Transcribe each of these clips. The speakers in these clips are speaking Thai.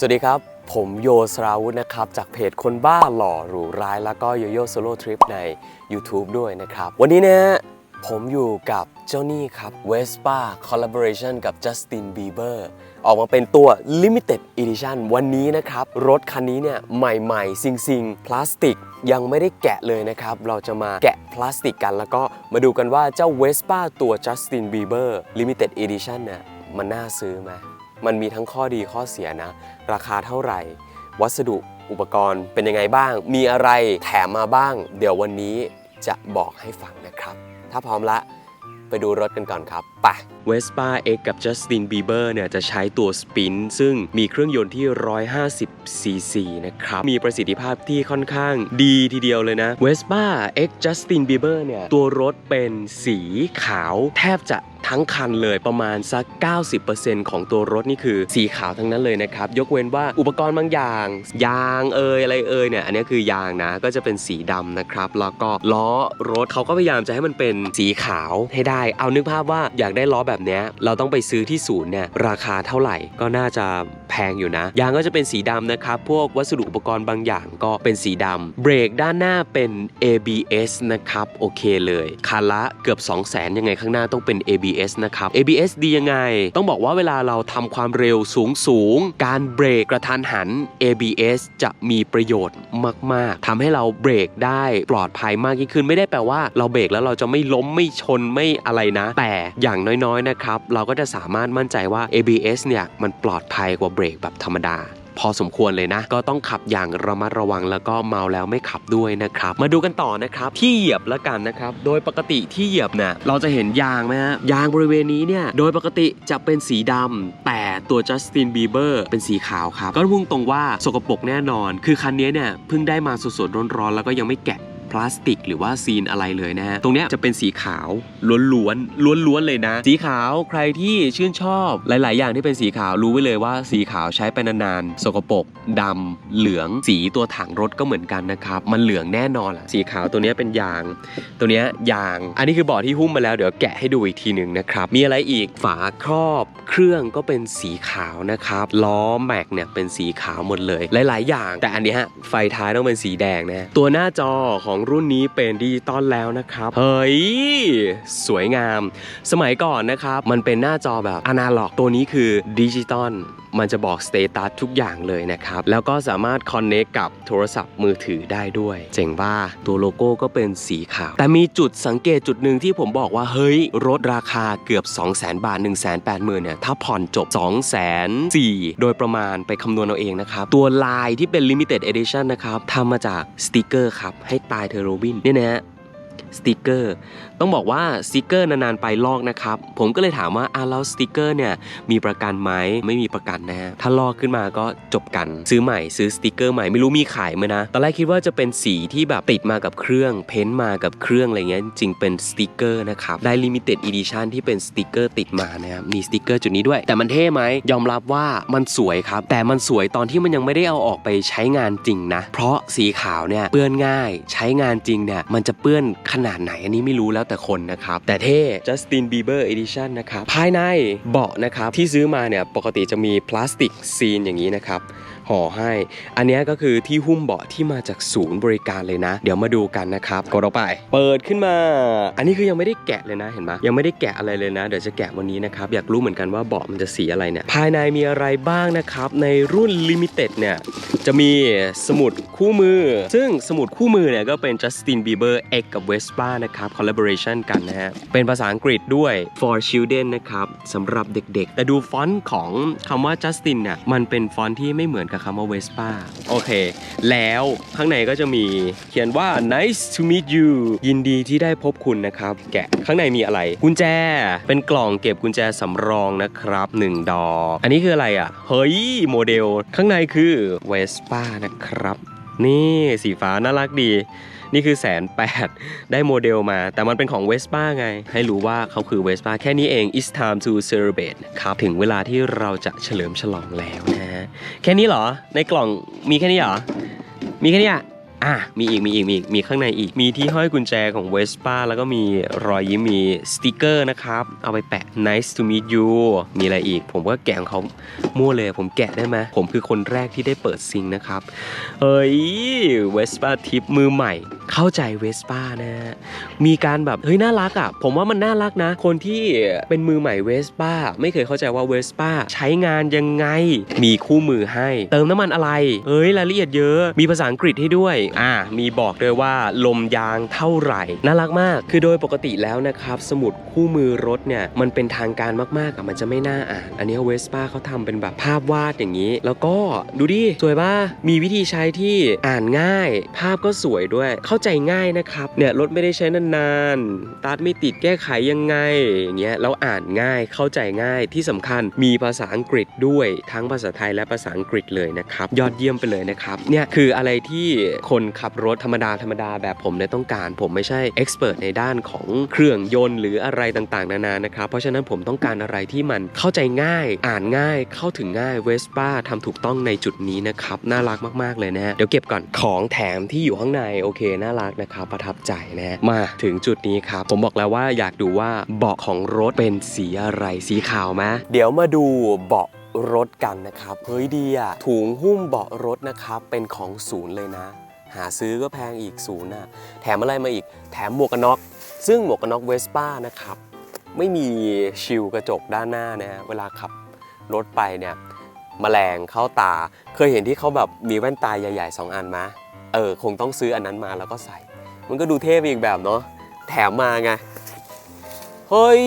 สวัสดีครับ ผมโยสราวุธนะครับ จากเพจคนบ้าหล่อหรูร้าย แล้วก็โยโย่โซโล่ทริปใน YouTube ด้วยนะครับ วันนี้เนี่ยผมอยู่กับเจ้านี่ครับ Vespa Collaboration กับ Justin Bieber ออกมาเป็นตัว Limited Edition วันนี้นะครับ รถคันนี้เนี่ยใหม่ๆ ซิงๆ พลาสติกยังไม่ได้แกะเลยนะครับ เราจะมาแกะพลาสติกกัน แล้วก็มาดูกันว่าเจ้า Vespa ตัว Justin Bieber Limited Edition เนี่ยมันน่าซื้อไหม มันมีทั้งข้อดีข้อเสียนะ ราคาเท่าไหร่ วัสดุอุปกรณ์เป็นยังไงบ้าง มีอะไรแถมมาบ้าง เดี๋ยววันนี้จะบอกให้ฟังนะครับ ถ้าพร้อมละไปดูรถกันก่อนครับไป Vespa X กับ Justin Bieber เนี่ยจะใช้ตัวสปินซึ่งมีเครื่องยนต์ที่ 150 cc นะครับ มีประสิทธิภาพที่ค่อนข้างดีทีเดียวเลยนะ Vespa X Justin Bieber เนี่ยตัวรถเป็นสีขาวแทบจะทั้งคันเลยประมาณสัก 90%ของตัวรถนี่คือสีขาวทั้งนั้นเลยนะครับ ยกเว้นว่าอุปกรณ์บางอย่าง ยางเอยอะไรเอยเนี่ยอันนี้คือยางนะก็จะเป็นสีดำนะครับ แล้วก็ล้อรถเขาก็พยายามจะให้มันเป็นสีขาวให้ได้ เอานึกภาพว่าอยากได้ล้อแบบเนี้ยเราต้องไปซื้อที่ศูนย์เนี่ยราคาเท่าไหร่ก็น่าจะแพงอยู่นะ ยางก็จะเป็นสีดำนะครับ พวกวัสดุอุปกรณ์บางอย่างก็เป็นสีดำเบรกด้านหน้าเป็น ABS นะครับ โอเคเลยคันละเกือบ 2 0 0 0 0 0ยังไงข้างหน้าต้องเป็น ABS นะครับ ABS ดียังไง ต้องบอกว่าเวลาเราทำความเร็วสูงสูง การเบรกกระทันหัน ABS จะมีประโยชน์มาก ๆทำให้เราเบรกได้ปลอดภัยมากยิ่งขึ้น ไม่ได้แปลว่าเราเบรกแล้วเราจะไม่ล้มไม่ชนไม่อะไรนะ แต่อย่างน้อยๆนะครับเราก็จะสามารถมั่นใจว่า ABS เนี่ยมันปลอดภัยกว่าเบรกแบบธรรมดา พอสมควรเลยนะ ก็ต้องขับอย่างระมัดระวังแล้วก็เมาแล้วไม่ขับด้วยนะครับ มาดูกันต่อนะครับที่เหยียบละกันนะครับ โดยปกติที่เหยียบเนี่ยเราจะเห็นยางไหมฮะยางบริเวณนี้เนี่ยโดยปกติจะเป็นสีดำแต่ตัวจัสตินบีเบอร์เป็นสีขาวครับก็พุ่งตรงว่าสกปรกแน่นอน คือคันนี้เนี่ยเพิ่งได้มาสดๆร้อนๆแล้วก็ยังไม่แกะ พลาสติก หรือว่าซีนอะไรเลยนะฮะตรงนี้จะเป็นสีขาวล้วนๆล้วนๆเลยนะ สีขาวใครที่ชื่นชอบหลาย ๆ อย่างที่เป็นสีขาวรู้ไว้เลยว่าสีขาวใช้ไปนานๆสกปรกดำเหลืองสีตัวถังรถก็เหมือนกันนะครับมันเหลืองแน่นอนแหละสีขาวตัวนี้เป็นยาง ตัวนี้ยาง อันนี้คือเบาะที่หุ้มมาแล้วเดี๋ยวแกะให้ดูอีกทีหนึ่งนะครับมีอะไรอีกฝาครอบ เครื่องก็เป็นสีขาวนะครับล้อแม็กเนี่ยเป็นสีขาวหมดเลย หลาย ๆ อย่าง แต่อันนี้ยไฟท้ายต้องเป็นสีแดงนะตัวหน้าจอของรุ่นนี้เป็นดิจิตอลแล้วนะครับเฮ้ยสวยงาม สมัยก่อนนะครับ มันเป็นหน้าจอแบบอนาล็อกตัวนี้คือดิจิตอลมันจะบอกสเตตัสทุกอย่างเลยนะครับ แล้วก็สามารถคอนเน c t กับโทรศัพท์มือถือได้ด้วย เจ๋งว่าตัวโลโก้ก็เป็นสีขาว แต่มีจุดสังเกตจุดหนึ่งที่ผมบอกว่า เฮ้ย รถราคาเกือบ 2 0 0 0 0 0 บาท 1 8 0 0 0 0เนี่ยถ้าผ่อนจบ 2 0 0 0 0โดยประมาณไปคำนวณเอาเองนะครับ ตัวลายที่เป็น Limited Edition นะครับทำมาจากสติกเกอร์ครับ ให้ตายเธอโรบินเนี่ยนะฮะ สติกเกอร์ต้องบอกว่าสติกเกอร์นานๆไปลอกนะครับ ผมก็เลยถามว่าอะแล้วสติกเกอร์เนี่ยมีประกันไหมไม่มีประกันนะฮะถ้าลอกขึ้นมาก็จบกัน ซื้อใหม่ซื้อสติกเกอร์ใหม่ไม่รู้มีขายไหมนะตอนแรกคิดว่าจะเป็นสีที่แบบติดมากับเครื่อง เพ้นท์มากับเครื่องอะไรเงี้ยจริงเป็นสติกเกอร์นะครับได้ limited edition ที่เป็นสติกเกอร์ติดมานะครับมีสติกเกอร์จุดนี้ด้วย แต่มันเท่ไหมยอมรับว่ามันสวยครับ แต่มันสวยตอนที่มันยังไม่ได้เอาออกไปใช้งานจริงนะ เพราะสีขาวเนี่ยเปื้อนง่าย ใช้งานจริงเนี่ยมันจะเปื้อนขนาดไหนอันนี้ไม่รู้แล้วแต่คนนะครับ แต่เท่ Justin Bieber Edition นะครับ ภายในเบาะนะครับ ที่ซื้อมาเนี่ย ปกติจะมีพลาสติกซีนอย่างนี้นะครับ ห่อให้ อันนี้ก็คือที่หุ้มเบาะที่มาจากศูนย์บริการเลยนะ เดี๋ยวมาดูกันนะครับกดออกไป เปิดขึ้นมา อันนี้คือยังไม่ได้แกะเลยนะเห็นไหมยังไม่ได้แกะอะไรเลยนะ เดี๋ยวจะแกะวันนี้นะครับอยากรู้เหมือนกันว่าเบาะมันจะสีอะไรเนี่ยภายในมีอะไรบ้างนะครับในรุ่น Limited เนี่ยจะมีสมุดคู่มือ ซึ่งสมุดคู่มือเนี่ยก็เป็น Justin Bieber X กับ Vespa นะครับ collaboration กันนะฮะเป็นภาษาอังกฤษด้วย for children นะครับสำหรับเด็กๆ แต่ดูฟอนต์ของคำว่า Justin เนี่ยมันเป็นฟอนต์ที่ไม่เหมือนกับคำว่าเวสป้าโอเค แล้วข้างในก็จะมีเขียนว่า nice to meet you ยินดีที่ได้พบคุณนะครับ แกะข้างในมีอะไร กุญแจ เป็นกล่องเก็บกุญแจสำรองนะครับ 1 ดอก อันนี้คืออะไรอะ เฮ้ย โมเดล ข้างในคือเวสป้านะครับ นี่สีฟ้าน่ารักดี นี่คือแสนแปดได้โมเดลมา แต่มันเป็นของ Vespa ไง ให้รู้ว่าเขาคือ Vespa แค่นี้เอง it's time to celebrate ครับ ถึงเวลาที่เราจะเฉลิมฉลองแล้วนะฮะ แค่นี้เหรอ ในกล่องมีแค่นี้เหรอ มีแค่นี้อะอะมีอีกมีอีกมีอีกมีข้างในอีกมีที่ห้อยกุญแจของ Vespa แล้วก็มีรอยยิ้มมีสติกเกอร์นะครับ เอาไปแปะ nice to meet you มีอะไรอีก ผมก็แกะของเขามั่วเลย ผมแกะได้ไหมผมคือคนแรกที่ได้เปิดซิงนะครับ เฮ้ย Vespa ทิปมือใหม่ เข้าใจ Vespa นะฮะมีการแบบเฮ้ยน่ารักอะผมว่ามันน่ารักนะ คนที่เป็นมือใหม่ Vespa ไม่เคยเข้าใจว่า Vespa ใช้งานยังไง มีคู่มือให้ เติมน้ำมันอะไรเฮ้ยรายละเอียดเยอะ มีภาษาอังกฤษให้ด้วยอ่ามีบอกด้วยว่าลมยางเท่าไหร่ น่ารักมาก คือโดยปกติแล้วนะครับสมุดคู่มือรถเนี่ยมันเป็นทางการมากๆอะมันจะไม่น่าอ่าน อันนี้ Vespa เขาทำเป็นแบบภาพวาดอย่างนี้ แล้วก็ดูดิสวยป่ะมีวิธีใช้ที่อ่านง่าย ภาพก็สวยด้วยเข้าใจง่ายนะครับเนี่ยรถไม่ได้ใช้นานๆตัดไม่ติดแก้ไขยังไงอย่างเงี้ยแล้วอ่านง่ายเข้าใจง่ายที่สำคัญมีภาษาอังกฤษด้วยทั้งภาษาไทยและภาษาอังกฤษเลยนะครับยอดเยี่ยมไปเลยนะครับเนี่ยคืออะไรที่คนขับรถธรรมดาธรรมดาแบบผมเนี่ยต้องการ ผมไม่ใช่เอ็กซ์เพรสในด้านของเครื่องยนต์หรืออะไรต่างๆ นานานะครับเพราะฉะนั้นผมต้องการอะไรที่มันเข้าใจง่าย อ่านง่ายเข้าถึงง่ายเวสป้าทำถูกต้องในจุดนี้นะครับน่ารักมากๆเลยนะฮะเดี๋ยวเก็บก่อนของแถมที่อยู่ข้างในโอเคน่ารักนะครับประทับใจนะฮะมาถึงจุดนี้ครับ ผมบอกแล้วว่าอยากดูว่าเบาะของรถเป็นสีอะไรสีขาวไหมเดี๋ยวมาดูเบาะรถกันนะครับเฮ้ยดีอะถุงหุ้มเบาะรถนะครับเป็นของศูนย์เลยนะ หาซื้อก็แพงอีกศูนย์น่ะแถมอะไรมาอีกแถมหมวกกันน็อกซึ่งหมวกกันน็อกเวสป้านะครับไม่มีชิลกระจกด้านหน้านะเวลาขับรถไปเนี่ยมแมลงเข้าตา เคยเห็นที่เขาแบบมีแว่นตาใหญ่ๆ 2 อันไหม เออคงต้องซื้ออันนั้นมาแล้วก็ใส่ มันก็ดูเท่ไปอีกแบบเนาะแถมมาไง เฮ้ย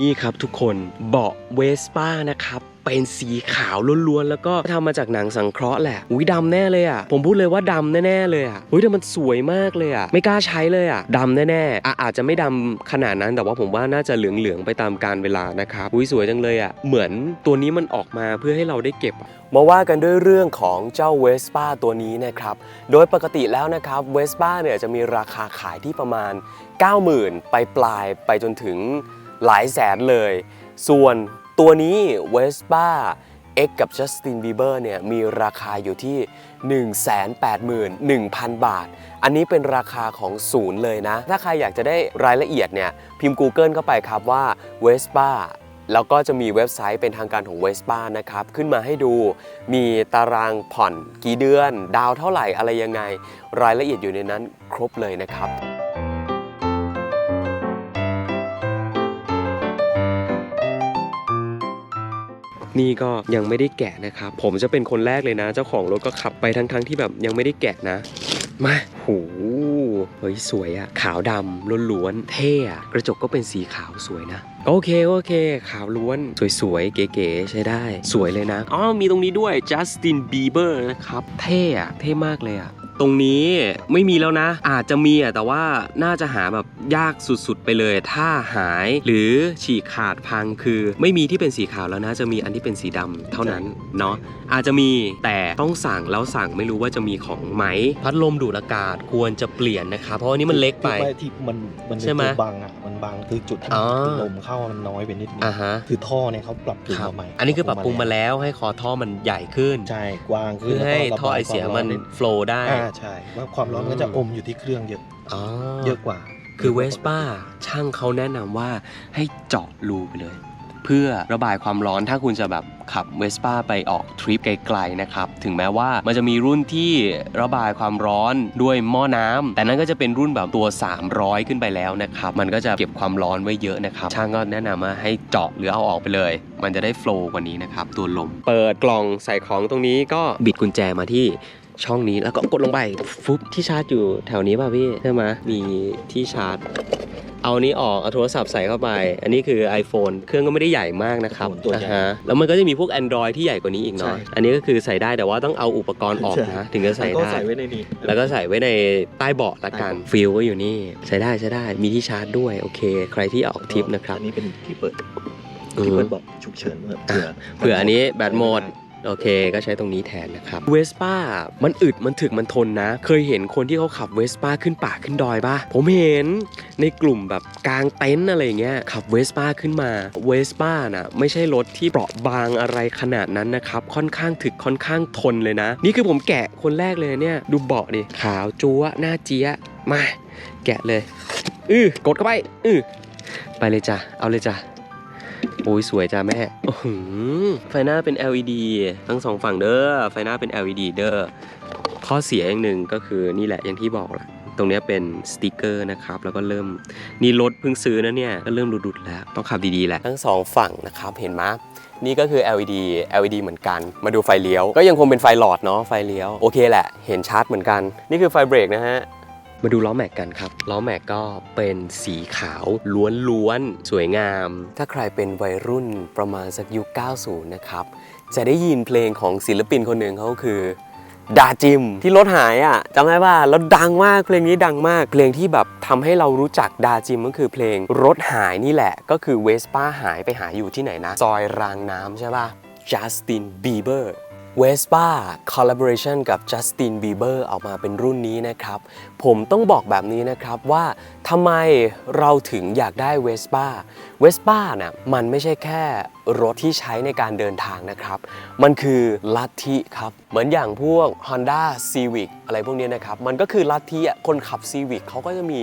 นี่ครับทุกคนเบาะเวสป้านะครับ เป็นสีขาวล้วนๆแล้วก็ทำมาจากหนังสังเคราะห์แหละอุ้ยดำแน่เลยอะผมพูดเลยว่าดำแน่ๆเลยอะอุ้ยแต่มันสวยมากเลยอะไม่กล้าใช้เลยอะดำแน่ๆอะอาจจะไม่ดำขนาดนั้นแต่ว่าผมว่าน่าจะเหลืองๆไปตามการเวลานะครับอุ้ยสวยจังเลยอะเหมือนตัวนี้มันออกมาเพื่อให้เราได้เก็บมาว่ากันด้วยเรื่องของเจ้าเวสป้าตัวนี้นะครับ โดยปกติแล้วนะครับเวสป้าเนี่ยจะมีราคาขายที่ประมาณ 90,000 ไปปลายไปจนถึงหลายแสนเลย ส่วน ตัวนี้ Vespa X กับ Justin Bieber เนี่ยมีราคาอยู่ที่ 181,000 บาท อันนี้เป็นราคาของศูนย์เลยนะ ถ้าใครอยากจะได้รายละเอียดเนี่ยพิมพ์ Google เข้าไปครับว่า Vespa แล้วก็จะมีเว็บไซต์เป็นทางการของ Vespa นะครับ ขึ้นมาให้ดูมีตารางผ่อนกี่เดือน ดาวเท่าไหร่อะไรยังไง รายละเอียดอยู่ในนั้นครบเลยนะครับ นี่ก็ยังไม่ได้แกะนะครับ ผมจะเป็นคนแรกเลยนะ เจ้าของรถก็ขับไปทั้งๆที่แบบยังไม่ได้แกะนะ มาโหเฮ้ยสวยอะขาวดำล้วนๆเท่อะกระจกก็เป็นสีขาวสวยนะ โอเค โอเค ขาวล้วน สวยๆ เก๋ๆ ใช้ได้ สวยเลยนะ อ๋อ มีตรงนี้ด้วย Justin Bieber นะครับ เท่อะเท่มากเลยอะ ตรงนี้ไม่มีแล้วนะ อาจจะมีอะแต่ว่าน่าจะหาแบบยากสุดๆไปเลย ถ้าหายหรือฉีกขาดพังคือ ไม่มีที่เป็นสีขาวแล้วนะ จะมีอันที่เป็นสีดำเท่านั้นเนาะอาจจะมีแต่ต้องสั่งแล้วสั่งไม่รู้ว่าจะมีของไหมพัดลมดูดอากาศควรจะเปลี่ยนนะครับเพราะว่านี่มันเล็กไปที่ที่มันมันเป็นใช่ไหมตัวบังอะมันบังคือจุดที่อ๋อลมเข้ามันน้อยไปนิดนึงอ่าฮะคือท่อเนี่ยเขาปรับปรุงครับมาใหม่อันนี้คือปรับปรุงมาแล้วให้คอท่อมันใหญ่ขึ้นใช่กว้างขึ้เพื่นอให้แล้วก็ระบายท่อไอเสียมันควาร้อโฟลว์ได้อ่าใช่ว่าความร้อนมันก็จะอมอยู่ที่เครื่องเยอะอ๋อเยอะกว่า คือเวสป้าช่างเขาแนะนำว่าให้เจาะรูไปเลย เพื่อระบายความร้อนถ้าคุณจะแบบขับเวสป้าไปออกทริปไกลๆนะครับ ถึงแม้ว่ามันจะมีรุ่นที่ระบายความร้อนด้วยหม้อน้ำแต่นั้นก็จะเป็นรุ่นแบบตัว 300 ขึ้นไปแล้วนะครับ มันก็จะเก็บความร้อนไว้เยอะนะครับ ช่างก็แนะนำว่าให้เจาะหรือเอาออกไปเลย มันจะได้โฟล์กว่านี้นะครับ ตัวลม เปิดกล่องใส่ของตรงนี้ก็บิดกุญแจมาที่ ช่องนี้แล้วก็กดลงไปฟุบที่ชาร์จอยู่แถวนี้ป่ะพี่ใช่ไหมมีที่ชาร์จ เอานี้ออกเอาโทรศัพท์ใส่เข้าไป อันนี้คือ iPhone เครื่องก็ไม่ได้ใหญ่มากนะครับตัวใหญ่อ่าฮะแล้วมันก็จะมีพวก Android ที่ใหญ่กว่านี้อีกเนาะใช่อันนี้ก็คือใส่ได้แต่ว่าต้องเอาอุปกรณ์ออกนะถึงจะใส่แล้วก็ได้ใส่ไว้ในนี้แล้วก็ใส่ไว้ในใต้เบาะละกันใต้เบาะฟิลก็อยู่นี่ใช้ได้ใช้ได้มีที่ชาร์จด้วยโอเค ใครที่ออกทริปนะครับอันนี้เป็นที่เปิดอืมที่เปิดบอกฉุกเฉินเผื่อเผื่ออันนี้แบตหมด โอเคก็ใช้ตรงนี้แทนนะครับเวสป้ามันอึดมันถึกมันทนนะ เคยเห็นคนที่เขาขับเวสป้าขึ้นป่าขึ้นดอยปะผมเห็นในกลุ่มแบบกลางเต็นท์อะไรอย่างเงี้ยขับเวสป้าขึ้นมาเวสป้าน่ะไม่ใช่รถที่เปราะบางอะไรขนาดนั้นนะครับค่อนข้างถึกค่อนข้างทนเลยนะ นี่คือผมแกะคนแรกเลยเนี่ยดูเบาะดิขาวจั๊วหน้าเจี๊ยมา แกะเลยอือกดเข้าไปอือไปเลยจ้ะเอาเลยจ้ะ อ้ยสวยจ้าแม่ไฟหน้าเป็น LED ทั้งสองฝั่งเด้อ ไฟหน้าเป็น LED เด้อ ข้อเสียอย่างหนึ่งก็คือนี่แหละอย่างที่บอกแหละตรงเนี้ยเป็นสติกเกอร์นะครับ แล้วก็เริ่มนี่รถเพิ่งซื้อนะเนี่ย ก็เริ่มดุดๆแล้ว ต้องขับดีๆแหละ ทั้งสองฝั่งนะครับเห็นไหมนี่ก็คือ LED LED เหมือนกัน มาดูไฟเลี้ยว ก็ยังคงเป็นไฟหลอดเนาะไฟเลี้ยวโอเคแหละ เห็นชัดเหมือนกัน นี่คือไฟเบรกนะฮะ มาดูล้อแม็กกันครับล้อแม็กก็เป็นสีขาวล้วนๆสวยงาม ถ้าใครเป็นวัยรุ่นประมาณสักยุค 90 นะครับ จะได้ยินเพลงของศิลปินคนหนึ่งเขาคือดาจิมที่รถหายอะจำได้ป่ะแล้วดังมากเพลงนี้ดังมาก เพลงที่แบบทำให้เรารู้จักดาจิมก็คือเพลงรถหายนี่แหละ ก็คือเวสป้าหายไปหายอยู่ที่ไหนนะ ซอยรางน้ำใช่ป่ะจัสตินบีเบอร์ เวสป้า collaboration กับ Justin Bieber ออกมาเป็นรุ่นนี้นะครับ ผมต้องบอกแบบนี้นะครับว่าทำไมเราถึงอยากได้เวสป้าเวสป้าน่ะมันไม่ใช่แค่รถที่ใช้ในการเดินทางนะครับ มันคือลัทธิครับ เหมือนอย่างพวก Honda Civic อะไรพวกนี้นะครับ มันก็คือลัทธิคนขับ Civic เขาก็จะมี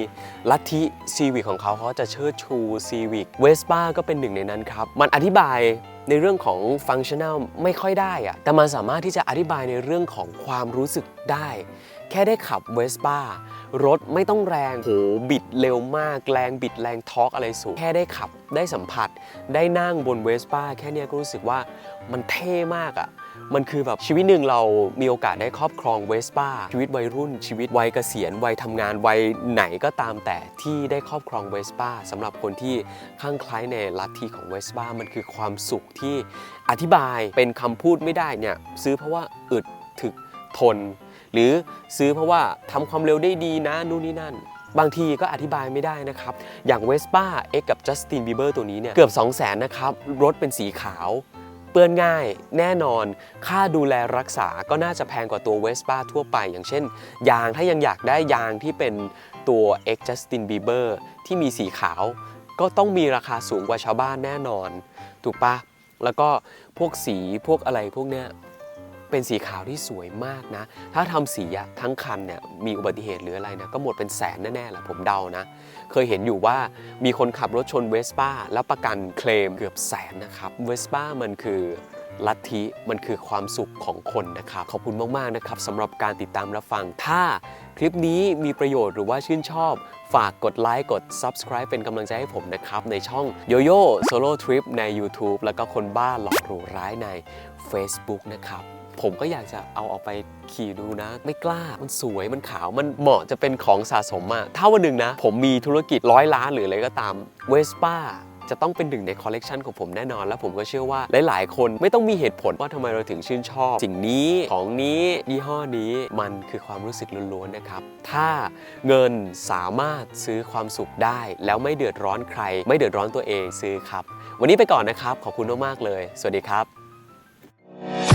ลัทธิ Civic ของเขาเขาจะเชิดชู Civic Vespa ก็เป็นหนึ่งในนั้นครับ มันอธิบาย ในเรื่องของฟังชั่นแนลไม่ค่อยได้อะแต่มันสามารถที่จะอธิบายในเรื่องของความรู้สึกได้ แค่ได้ขับเวสป้ารถไม่ต้องแรงโหบิดเร็วมากแรงบิดแรงทอร์กอะไรสูง แค่ได้ขับได้สัมผัส ได้นั่งบนเวสป้าแค่เนี้ยก็รู้สึกว่ามันเท่มากอะมันคือแบบชีวิตหนึ่งเรามีโอกาสได้ครอบครองเวสป้าชีวิตวัยรุ่น ชีวิตวัยเกษียณวัยทำงานวัยไหนก็ตามแต่ที่ได้ครอบครองเวสป้าสำหรับคนที่คลั่งคล้ในลัทธิของเวสป้ามันคือความสุขที่อธิบายเป็นคำพูดไม่ได้เนี่ยซื้อเพราะว่าอึดถึกทน หรือซื้อเพราะว่าทำความเร็วได้ดีนะนู่นนี่นั่น บางทีก็อธิบายไม่ได้นะครับ อย่าง Vespa X กับ Justin Bieber ตัวนี้เนี่ยเกือบ 2 0 0 0 0 0นะครับ รถเป็นสีขาว เปื้อนง่ายแน่นอน ค่าดูแลรักษาก็น่าจะแพงกว่าตัว Vespa ทั่วไป อย่างเช่น ยางถ้ายังอยากได้ยางที่เป็นตัว X Justin Bieber ที่มีสีขาว ก็ต้องมีราคาสูงกว่าชาวบ้านแน่นอน ถูกปะแล้วก็พวกสีพวกอะไรพวกเนี้ย เป็นสีขาวที่สวยมากนะ ถ้าทำสีทั้งคันเนี่ยมีอุบัติเหตุหรืออะไรนะก็หมดเป็นแสนแน่ๆแหละผมเดานะ เคยเห็นอยู่ว่ามีคนขับรถชนเวสป้าแล้วประกันเคลมเกือบแสนนะครับเวสป้ามันคือลัทธิมันคือความสุขของคนนะครับ ขอบคุณมาก ๆ นะครับสำหรับการติดตามรับฟัง ถ้าคลิปนี้มีประโยชน์หรือว่าชื่นชอบ ฝากกดไลค์กด Subscribe เป็นกำลังใจให้ผมนะครับ ในช่องโยโย่โซโล่ทริปใน YouTube แล้วก็คนบ้าหลอกหรูร้ายใน Facebook นะครับ ผมก็อยากจะเอาออกไปขี่ดูนะ ไม่กล้ามันสวยมันขาวมันเหมาะจะเป็นของสะสมอะถ้าวันหนึ่งนะ ผมมีธุรกิจร้อยล้านหรืออะไรก็ตามเวสป้าจะต้องเป็นหนึ่งในคอลเลกชันของผมแน่นอน และผมก็เชื่อว่าหลาย ๆ คนไม่ต้องมีเหตุผลว่าทำไมเราถึงชื่นชอบ สิ่งนี้ของนี้ยี่ห้อนี้มันคือความรู้สึกล้วน ๆ นะครับ ถ้าเงินสามารถซื้อความสุขได้ แล้วไม่เดือดร้อนใคร ไม่เดือดร้อนตัวเองซื้อครับ วันนี้ไปก่อนนะครับ ขอบคุณมาก ๆ เลย สวัสดีครับ